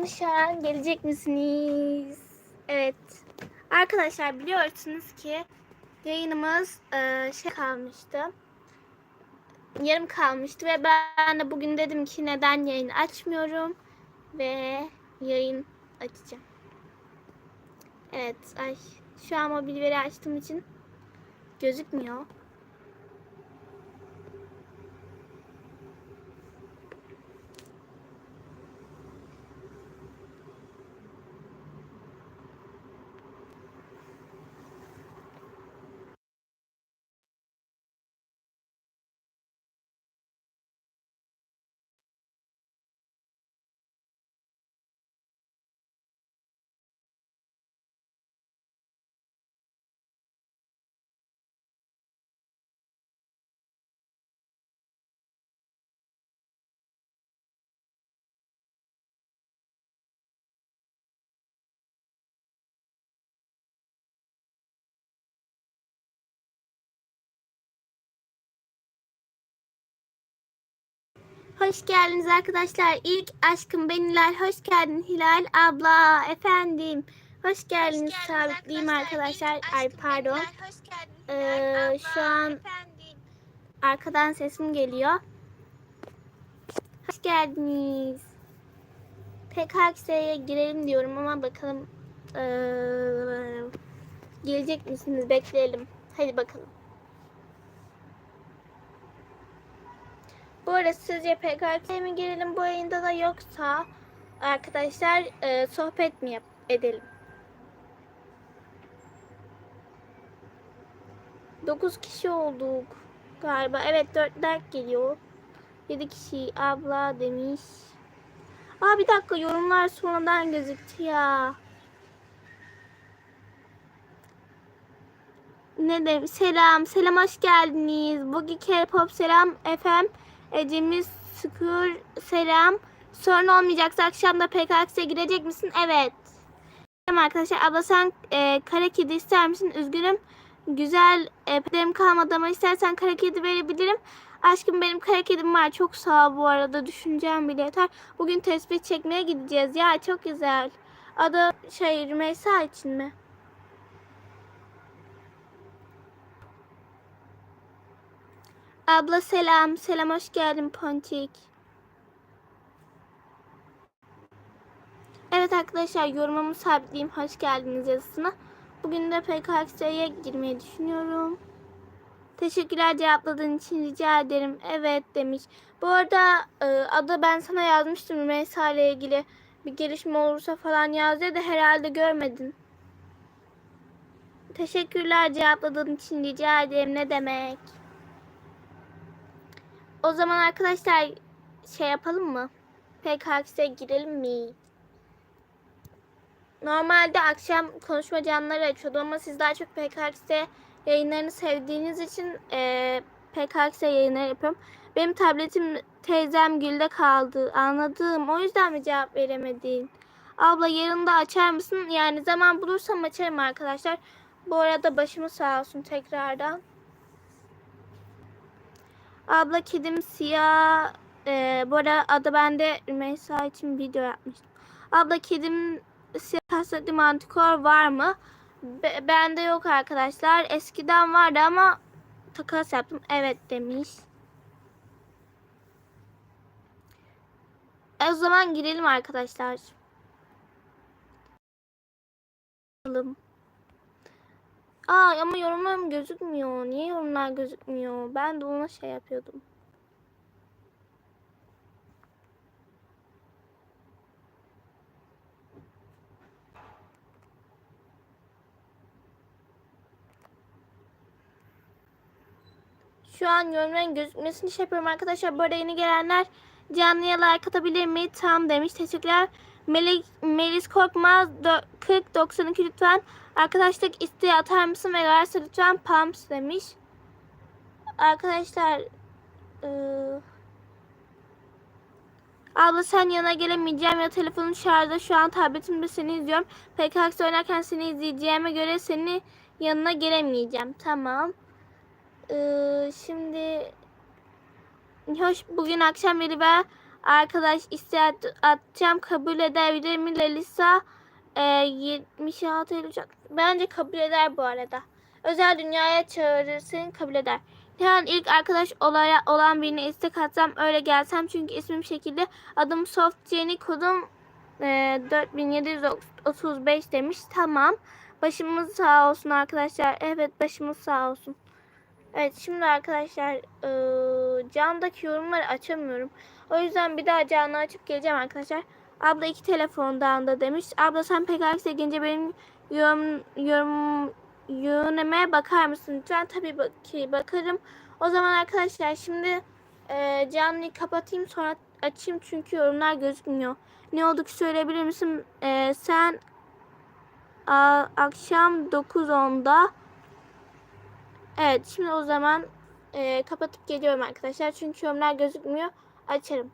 bakalım şu an gelecek misiniz? Evet. Arkadaşlar biliyorsunuz ki yayınımız e, şey kalmıştı. Yarım kalmıştı ve ben de bugün dedim ki neden yayın açmıyorum ve yayın açacağım. Evet, ay şu an mobil veri açtığım için gözükmüyor. Hoş geldiniz arkadaşlar. İlk aşkım beniler. Hoş geldin Hilal abla. Efendim. Hoş geldiniz. Sabitleyeyim arkadaşlar. Ay pardon. Ee, şu an arkadan sesim geliyor. Hoş geldiniz. PKX'ye girelim diyorum ama bakalım ee, gelecek misiniz? Bekleyelim. Hadi bakalım. Bu arada sizce PKK'ya mi girelim bu yayında da yoksa arkadaşlar e, sohbet mi yap edelim? 9 kişi olduk galiba. Evet 4 like geliyor. 7 kişi abla demiş. Aa bir dakika yorumlar sonradan gözüktü ya. Ne de selam selam hoş geldiniz. Bugün K-pop selam efendim. Ecemiz Sıkır selam. Sorun olmayacaksa akşam da PKX'e girecek misin? Evet. Tamam arkadaşlar abla sen e, kara kedi ister misin? Üzgünüm. Güzel e, pederim kalmadı ama istersen kara kedi verebilirim. Aşkım benim kara kedim var. Çok sağ ol bu arada. Düşüneceğim bile yeter. Bugün tespih çekmeye gideceğiz. Ya çok güzel. Adı şey Rümeysa için mi? Abla selam. Selam hoş geldin Ponçik. Evet arkadaşlar yorumumu sabitleyeyim. Hoş geldiniz yazısına. Bugün de PKX'ye girmeyi düşünüyorum. Teşekkürler cevapladığın için rica ederim. Evet demiş. Bu arada e, adı ben sana yazmıştım Rümeysa ile ilgili. Bir gelişme olursa falan yaz diye de herhalde görmedin. Teşekkürler cevapladığın için rica ederim. Ne demek? O zaman arkadaşlar şey yapalım mı? PKX'e girelim mi? Normalde akşam konuşma canlıları açıyordum ama siz daha çok PKX'e yayınlarını sevdiğiniz için e, PKX'e yayınları yapıyorum. Benim tabletim teyzem Gül'de kaldı. Anladım. O yüzden mi cevap veremedin? Abla yarın da açar mısın? Yani zaman bulursam açarım arkadaşlar. Bu arada başımı sağ olsun tekrardan. Abla kedim siyah. Ee, bu arada adı bende Rümeysa için video yapmıştım. Abla kedim siyah kastetli mantikor var mı? Be- bende yok arkadaşlar. Eskiden vardı ama takas yaptım. Evet demiş. E, o zaman girelim arkadaşlar. Bakalım. Aa ama yorumlarım gözükmüyor. Niye yorumlar gözükmüyor? Ben de ona şey yapıyordum. Şu an yorumların gözükmesini şey yapıyorum arkadaşlar. Bu arada yeni gelenler canlıya like atabilir mi? Tam demiş. Teşekkürler. Melis, Melis Korkmaz 4092 lütfen. Arkadaşlık isteği atar mısın ve varsa lütfen Pumps demiş. Arkadaşlar ıı, Abla sen yana gelemeyeceğim ya telefonun şarjda şu an tabletimde seni izliyorum. PKX oynarken seni izleyeceğime göre seni yanına gelemeyeceğim. Tamam. Ee, şimdi hoş bugün akşam beri ve arkadaş isteği atacağım. Kabul edebilir mi Lelisa? Ee, 76 Eylül. Bence kabul eder bu arada. Özel dünyaya çağırırsın kabul eder. Nihan ilk arkadaş olaya, olan birine istek atsam öyle gelsem çünkü ismim şekilde adım Soft Jenny kodum e, 4735 demiş. Tamam. Başımız sağ olsun arkadaşlar. Evet başımız sağ olsun. Evet şimdi arkadaşlar e, camdaki yorumları açamıyorum. O yüzden bir daha canlı açıp geleceğim arkadaşlar. Abla iki telefondan da demiş. Abla sen PKX'e gelince benim yorum, yorum, yöneme bakar mısın lütfen? Tabii ki bakarım. O zaman arkadaşlar şimdi e, canlıyı kapatayım sonra açayım çünkü yorumlar gözükmüyor. Ne oldu ki söyleyebilir misin? E, sen a, akşam 9.10'da Evet şimdi o zaman e, kapatıp geliyorum arkadaşlar. Çünkü yorumlar gözükmüyor. Açarım.